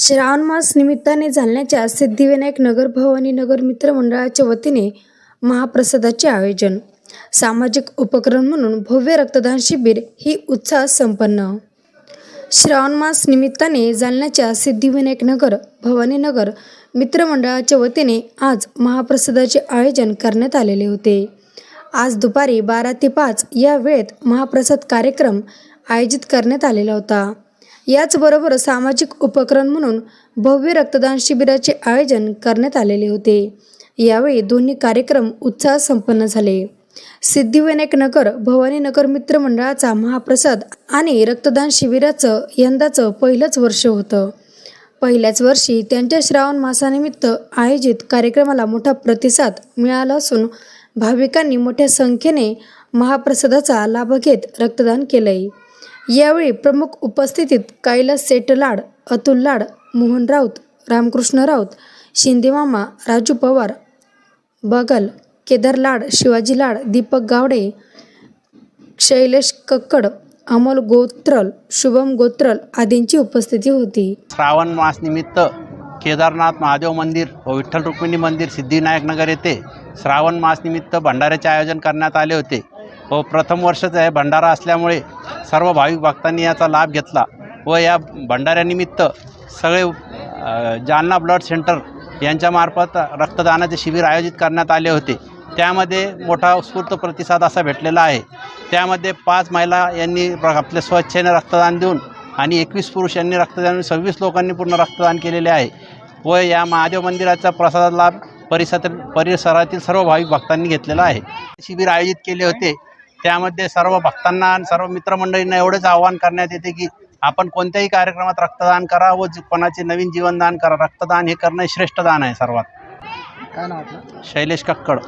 श्रावण मास निमित्ताने जालन्याच्या सिद्धिविनायक नगर भवानी नगर मित्र मंडळाच्या वतीने महाप्रसादाचे आयोजन. सामाजिक उपक्रम म्हणून भव्य रक्तदान शिबिर ही उत्साह संपन्न. श्रावण मास निमित्ताने जालन्याच्या सिद्धिविनायक नगर भवानी नगर मित्रमंडळाच्या वतीने आज महाप्रसादाचे आयोजन करण्यात आलेले होते. आज दुपारी बारा ते पाच या वेळेत महाप्रसाद कार्यक्रम आयोजित करण्यात आलेला होता. याचबरोबर सामाजिक उपक्रम म्हणून भव्य रक्तदान शिबिराचे आयोजन करण्यात आलेले होते. यावेळी दोन्ही कार्यक्रम उत्साह संपन्न झाले. सिद्धिविनायक नगर भवानी नगर मित्र मंडळाचा महाप्रसाद आणि रक्तदान शिबिराचं यंदाचं पहिलंच वर्ष होतं. पहिल्याच वर्षी त्यांच्या श्रावण मासानिमित्त आयोजित कार्यक्रमाला मोठा प्रतिसाद मिळाला असून भाविकांनी मोठ्या संख्येने महाप्रसादाचा लाभ घेत रक्तदान केलंय. यावेळी प्रमुख उपस्थितीत कैलास सेठ लाड अतुल लाड मोहन राऊत रामकृष्ण राऊत शिंदेमामा राजू पवार बगल केदार लाड शिवाजी लाड दीपक गावडे शैलेश कक्कड अमोल गोत्रल शुभम गोत्रल आदींची उपस्थिती होती. श्रावण मासनिमित्त केदारनाथ महादेव मंदिर व विठ्ठल रुक्मिणी मंदिर सिद्धिविनायक नगर येथे श्रावण मासनिमित्त भंडाऱ्याचे आयोजन करण्यात आले होते. व प्रथम वर्षच आहे. भंडारा असल्यामुळे सर्व भाविक भक्तांनी याचा लाभ घेतला व या भंडाऱ्यानिमित्त सगळे जालना ब्लड सेंटर यांच्यामार्फत रक्तदानाचे शिबिर आयोजित करण्यात आले होते. त्यामध्ये मोठा उत्स्फूर्त प्रतिसाद असा भेटलेला आहे. त्यामध्ये पाच महिला यांनी आपल्या स्वच्छेने रक्तदान देऊन आणि एकवीस पुरुष यांनी रक्तदान सव्वीस लोकांनी पूर्ण रक्तदान केलेले आहे व या महादेव मंदिराचा प्रसाद लाभ परिसरातील परिसरातील सर्व भाविक भक्तांनी घेतलेला आहे. शिबिर आयोजित केले होते. त्यामध्ये सर्व भक्तांना आणि सर्व मित्रमंडळींना एवढंच आवाहन करण्यात येते की आपण कोणत्याही कार्यक्रमात रक्तदान करा व कोणाचे नवीन जीवनदान करा. रक्तदान हे करणं श्रेष्ठ दान आहे सर्वात. काय नाव आपलं? शैलेश कक्कड.